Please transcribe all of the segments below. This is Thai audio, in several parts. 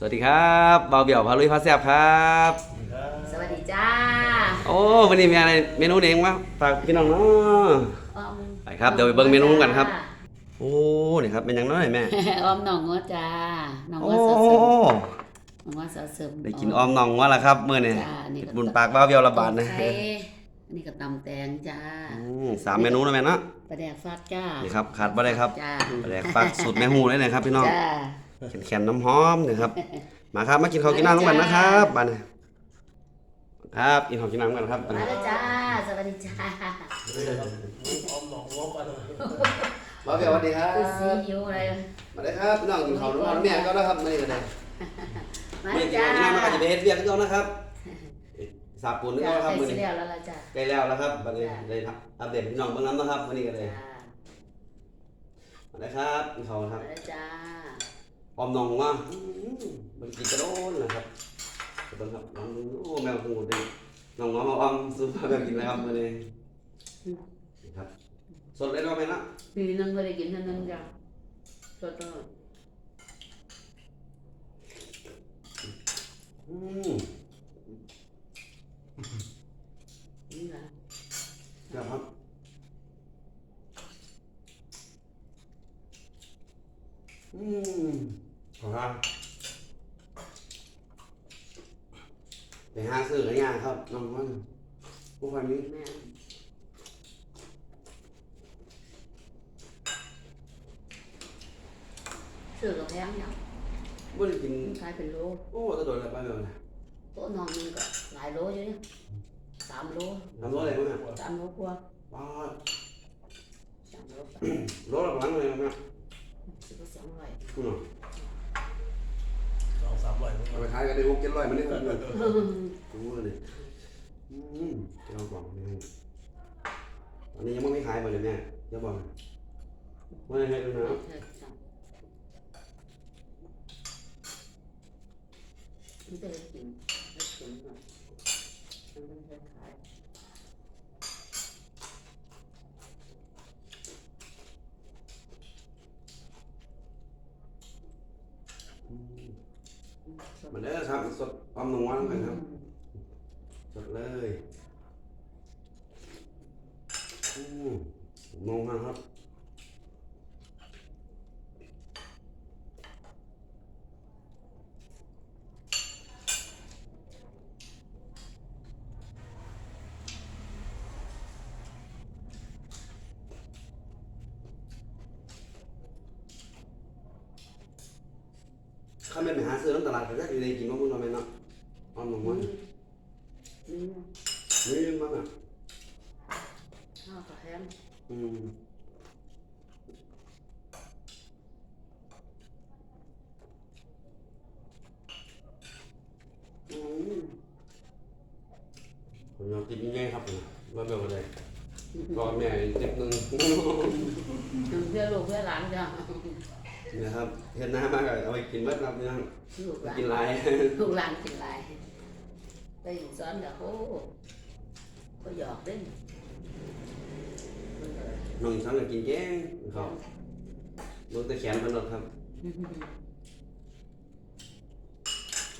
สวัสดีครับเบาเบี่ยวพาลุยพาแซบครับ สวัสดีจ้าโอ้วันนี้มีอะไรเมนูเด้งมาฝากพี่น้องเนาะ ออมไปครับเดี๋ยวไปเบิ่งเมนูกันครับ โอ้นี่ครับเป็นยังน้อยแม่ออมหนองงดจ้าหนองโอ้งดสดเสริมหนองงดสดเสริมได้กินออมน้องว่าละครับมื้อนี้จ้านี่ก็บุญปากเบาเบี่ยวระบาดนะไข่อันนี่ก็ตำแตงจ้าอืมสามเมนูนะแม่เนาะปลาแดกฟาดจ้านี่ครับขาดบ่ได้ครับจ้าปลาแดกฟักสูตรแม่ฮู้เลยนะครับพี่น้อง จ้า แข็งๆน้ำหอมนะครับ มาครับมากินข้าวกินน้ำร่วมกันนะครับบ้านนี้ครับกินข้าวกินน้ำกันครับบัดมานี้แล้วจ้าสวัสดีจ้าเบาเบี่ยวสวัสดีครัคือซีอิ๊วอะไรมาได้ครับพี่น้องกินข้าวน้ำแม่ก็นะครับมื้อนี้ก็ได้มาไม่แล้วกินจ้าข้าวกินน้ำมันก็จะไปเฮ็ดเวียกก็นะครับสาบปูนก็จ้าครับใส่มื้อซีนี้เรียลแล้วล่ะจ้าใกล้แล้วแล้วครับบัดนี้จ้ะได้อัปเดตพี่น้องเบิ่งน้ำนะครับมื้อนี้ก็ได้จ้ามาได้ครับกินข้าวคมารับแล้วจ้า ออมน้องว่าอื้อมันกินกระโดนนะครับเบิ่งครับน้องโอ้แมวคงหมดเลยน้องน้องมาออมซื้อมาแบบกินนะครับมื้อนี้นี่ครับสดเลยเนาะแม่เนาะปีนึงก็ได้กินเท่านึงจ้าสดๆอืมนี่นะครับอืมขอบคุณไปหาซื้อกันยากครับน้องมันพวกคนนี้แม่ซื้อกับแพงเนี่ยบ่ได้กินขายเป็นโลโอ้จะโดนอะไรบ้างเลยโต๊ะนอนมั นก็หลายโลอยู่เนี่ยสามโลทำรถอะไรบ้างเนี่ยสามโลกว่าป้าสามโลไปรถอะไรบ้างเลยเนี่ยสิบสอง ร้อยคุณหรอสองสามร้อยเอาไปขายกันได้หกเจ็ดร้อยมันนี่ครับรู้เลยอืมเจ้าบอกนี่อันนี้ยังไม่ขายบ่เลยแม่เจ้าบอกไม่ให้ดูนะ มันจะได้กินได้กินหน่อยมันไม่ได้ขาย มาเด้อครับ สดความหนุ่มวันกันครับสดเลยอืมมองมาครับข้าไม่ไปหาซื้อน้ำตลาดก็ได้อยู่ในกินมะม่วงทำไมเนาะ อ้อมหนุ่มวันนี่นี่ยังมั้งอะข้าวกับแฮมอืมอืมผมอยากกินยังไงครับผมว่าแบบอะไรก็แม่อีกนิดนึงเพื่อลูกเพื่อหลานจ้ะ นี่นะครับเห็นหน้ามากเลยเอาไปกินเบิดครับนี่นะลูกหลานกินหลายลูกหลานกินหลายไปอยู่ซ้อนกับโอ้ก็หยอกเล่นน้องสังก็กินแกงเขาลูกตะแขนมันหลดครับ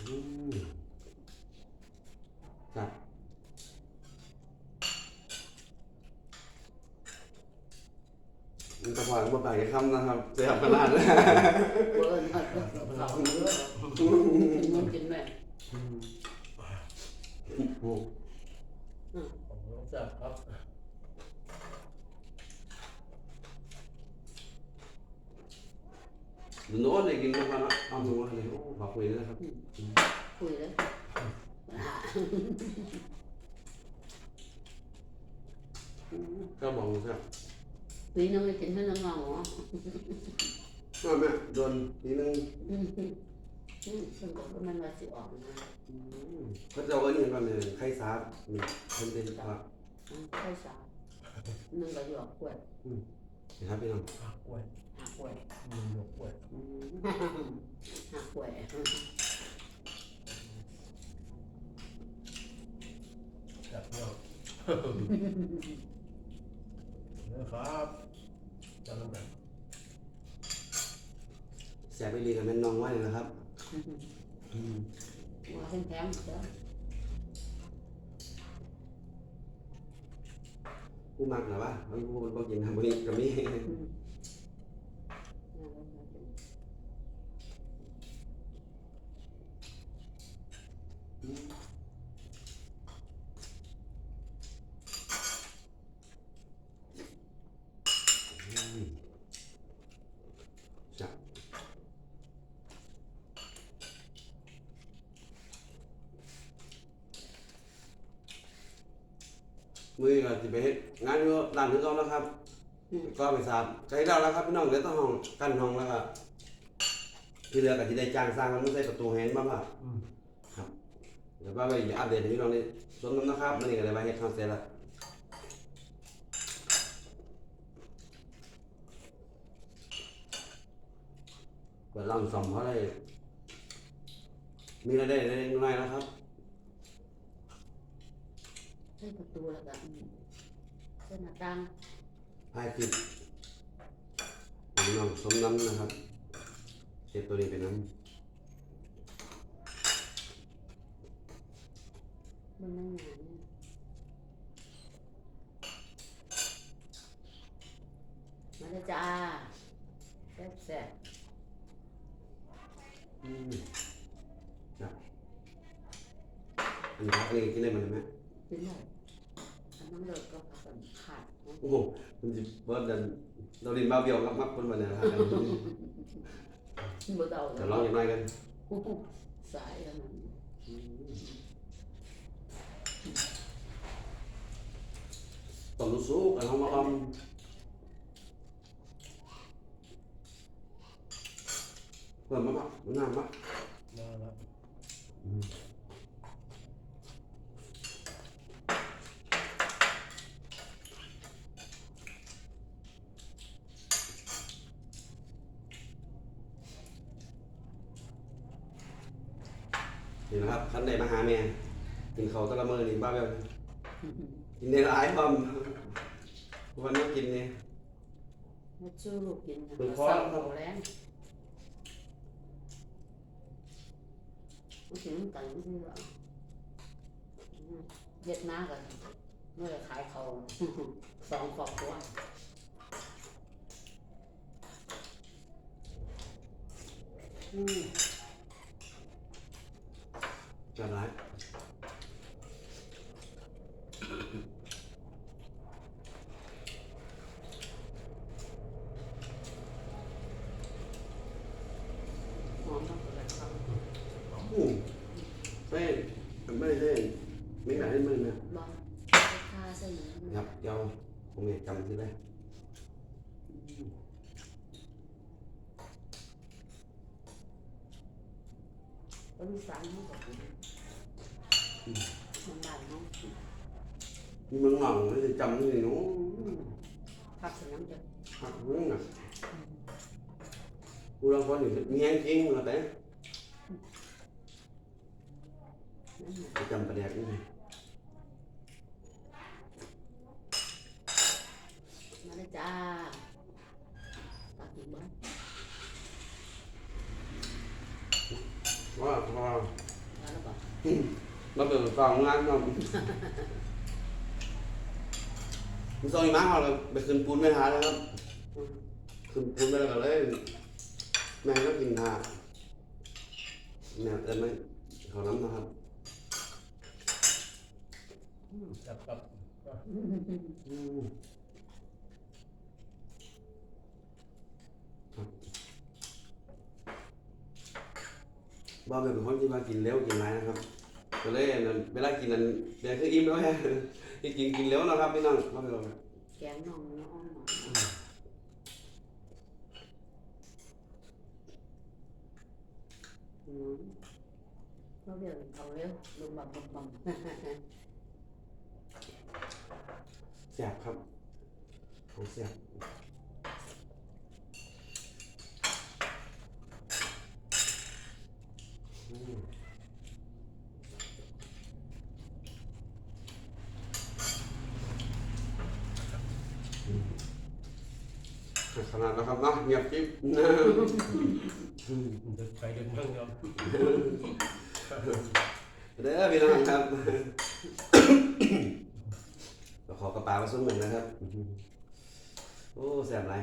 อืมครับ มันตะพานมาปากแค่คำนะครับเสียบขนาดเลยเบิร์นเขากินมันกินแม่โอ้ผมต้องจับครับดูโน้ตเลยกินทุกวันละเอาหนูเลยโอ้ขอบคุยนะครับคุยเลยก็บอกครับ ปีนึงได้กินเท่านั้นงอว่าแม่โดนทีนึงอืมอืมอืมเพิ่นบอกว่ามันว่าสิออกนะเขาจะเอาไว้นี่ก่อนเลยไข่สาบนี่เพิ่นเป็นปลาอืมใช่สาวนึงก็หยอกกล้วยนะครับพี่น้องหักกล้วยหักกล้วยมือหยกกล้วยหักกล้วยจับเนาะเนี่ยครับน้ำกัน แสบไปรีกับแม่น้องไว้เลยนะครับอืมหัวแข็งๆเด้อกูมักนะวะมันกูมันบอกินทำบ่นี้ก็มีอืมอืมจ้ะ มือก็สิไปเฮ็ดงานอยู่ร้านคือเก่าแล้วครับอืมก็ไปทราบใช้แล้วแล้วครับพี่น้องเหลือแต้องห้องกั้นห้องแล้วก็ที่เหลือก็ที่ได้จ้างสร้างมันไม่ใช่ประตูแหนบ้างล่ะอืมเดี๋ยวว่าไปอัปเดตให้พี่น้องได้ชมกันนะครับมันนี่ก็เลยมาเฮ็ดคอนเสิร์ตละเปิดร้านซ่อมเขาได้มีรายได้ได้น้อยๆนะครับ ใส่ประตูแล้วก็อืมใส่หน้าต่างให้คลิปพี่น้องสมน้ำนะครับเก็บตัวนี้เป็นน้มันนั่งหงายมาเลยจ้าแซ่บแซ่บำอืมครับอันนี้ครับอันนี้กินได้มันไหม กินได้อันน้ำเลิกก็ผักกันขาดนะโอ้โหมันจะเบิร์ดเดินเราดินบ้าเบี้ยวกับมักคนวันนี้นะครับบ่เดาเดี๋ยวลองอย่างไรกันโอ้โหสายแล้วนั้นตอนรู้สู้กันเขามาออมเพิ่มมาปะมันน้ำปะมาแล้วนี่นะครั บคันใดมาหาแม่กินเขาวแตะละเมอนี่บ้าเบี้ยวกินในร้ายพร้อมวันนี้กินเนี่ยมาชูลูกกินนะเปิดคอเศร้าโหแรงมันถึงกันที่ว่าเฮ็ดมากันเมื่อขายเขาสองครอบครัวอืม จะร้ายหอมมากเลยครับอืมเส้นไม่เส้นไม่ไหนให้มึงนะบ้างค่าใส่หยังครับเดี๋ยวผมเนี่ยจำที่ได้ก็มีสารให้กับมันมันได้เนาะมีมึงหลังไม่ได้จำที่นู้พักสนามจะหักมึงอะกูเราคนอยู่มีแห้งจริงมึงแต่นั่นน่ะไปจำประเด็นนี่มาเลยจ้าตักกินบ้างว่าพอแล้วแล้วบอ กเราเปิดฟังงานเรามึงส่งอีมาเขาเลยไปขึ้นปูนไม่หาแล้วครับขึ้นปูนไปแล้วก็เลยแม่ก็กินทาแม่แต่ไม่เขาน้ำนะครับจับกับอืมบ้าเป็นคนที่มากินเร็วกินไรนะครับ ก็เลยอันนั้นเวลากินนั้นเดี๋ยวคืออิ่มแล้วแฮะที่กินกินเร็วนะครับพี่น้องบ้าเป็นคนแกงน่องเนื้ออ่อนหน่อยอืมเราเดี๋ยวเอาเร็วลงบังบังบังแซ่บครับของแซ่บ นาดนะครับเนาะเงียบกิ๊บนะเดินไปเดินเมืองเดียวเด้อพี่น้องครับก็ขอกระเป๋ามาซุ้มหนึ่งนะครับ โอ้แสบไร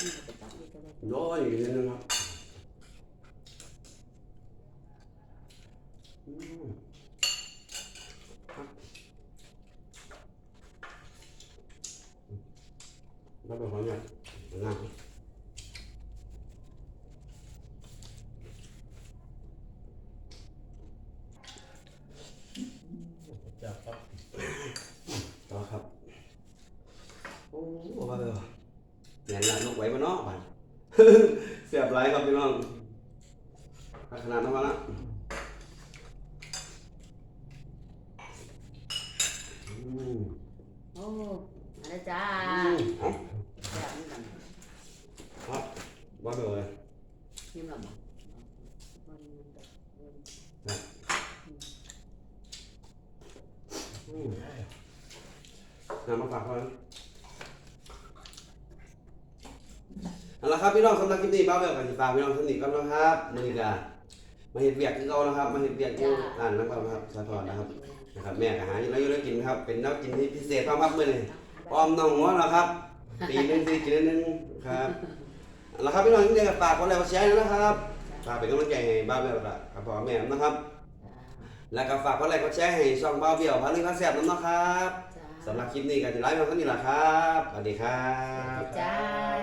นี่ก็ไปตัดนี่ก็ได้โน้อยอยู่นิดนึงครับอืมครับแล้วเป็นของเนี่ยงาม จับปั๊บ ต่อครับ โอ้ ว่าเลยว่ะแหนละลูกไหวมาเนาะบ้านเสียบไรครับพี่น้องขนาดนั้นมาละอืมโอ้มาแล้วจ้าอืมเอาแบบนี้กันครับว่าเลยนี่มันบ่มันมันอืมน้ำมาฝากคนเอาละ ครับพี่น้องสำหรับคลิปนี้บ้าแบบกันฝากพี่น้องสนิทกันนะครับมือนี้ก็มาเห็ดเบียกที่เรานะครับ มาเห็ดเบียกอยู่อ่านนะครับครับสะทอนนะครับนะครับ แม่ก็หาอยู่แล้วอยู่แล้วกินครับ เป็นน้ำกินที่พิเศษมากๆเลยอ้อมน้องหัวนะครับปีหนึงสี่กินหนึงครับเอาละครับพี่น้องที่ได้กับฝากคนแรกแชร์นะครับฝากเป็นกำลังใจให้บ้าเบี้ยวกับพ่อแม่นะครับ แล้วก็ฝากคนแรกแชร์ให้ช่องบ้าเบี้ยวพาลุยพาแซ่บน้ำนะครับจ้าสำหรับคลิปนี้ก็จะไลฟ์มาเท่านี้แหละครับสวัสดีครับจ้า